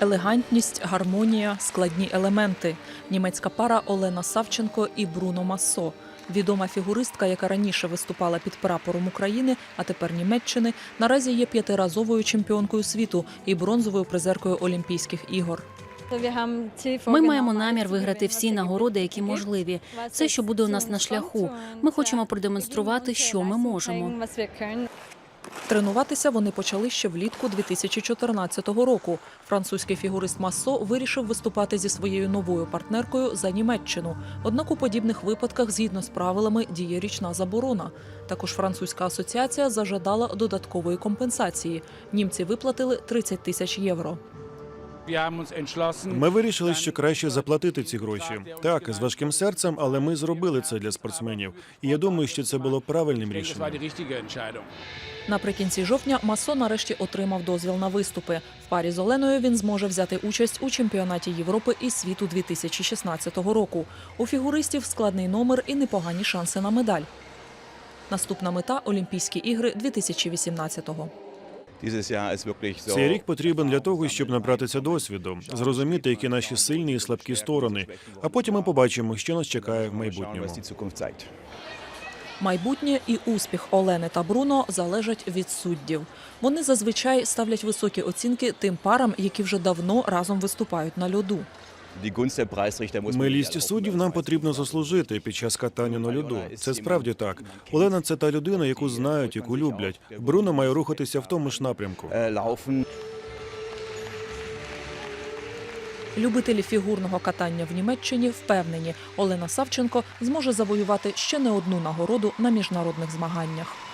Елегантність, гармонія, складні елементи. Німецька пара Олена Савченко і Бруно Массо. Відома фігуристка, яка раніше виступала під прапором України, а тепер Німеччини, наразі є п'ятиразовою чемпіонкою світу і бронзовою призеркою Олімпійських ігор. Ми маємо намір виграти всі нагороди, які можливі. Це що буде у нас на шляху. Ми хочемо продемонструвати, що ми можемо. Тренуватися вони почали ще влітку 2014 року. Французький фігурист Массо вирішив виступати зі своєю новою партнеркою за Німеччину. Однак у подібних випадках, згідно з правилами, діє річна заборона. Також французька асоціація зажадала додаткової компенсації. Німці виплатили 30 тисяч євро. Ми вирішили, що краще заплатити ці гроші. Так, з важким серцем, але ми зробили це для спортсменів. І я думаю, що це було правильним рішенням. Наприкінці жовтня Масо нарешті отримав дозвіл на виступи. В парі з Оленою він зможе взяти участь у чемпіонаті Європи і світу 2016 року. У фігуристів складний номер і непогані шанси на медаль. Наступна мета Олімпійські ігри 2018-го. Цей рік потрібен для того, щоб набратися досвіду, зрозуміти, які наші сильні і слабкі сторони. А потім ми побачимо, що нас чекає в майбутньому. Майбутнє і успіх Олени та Бруно залежать від суддів. Вони зазвичай ставлять високі оцінки тим парам, які вже давно разом виступають на льоду. Милість суддів нам потрібно заслужити під час катання на льоду. Це справді так. Олена це та людина, яку знають, яку люблять. Бруно має рухатися в тому ж напрямку. Любителі фігурного катання в Німеччині впевнені, Олена Савченко зможе завоювати ще не одну нагороду на міжнародних змаганнях.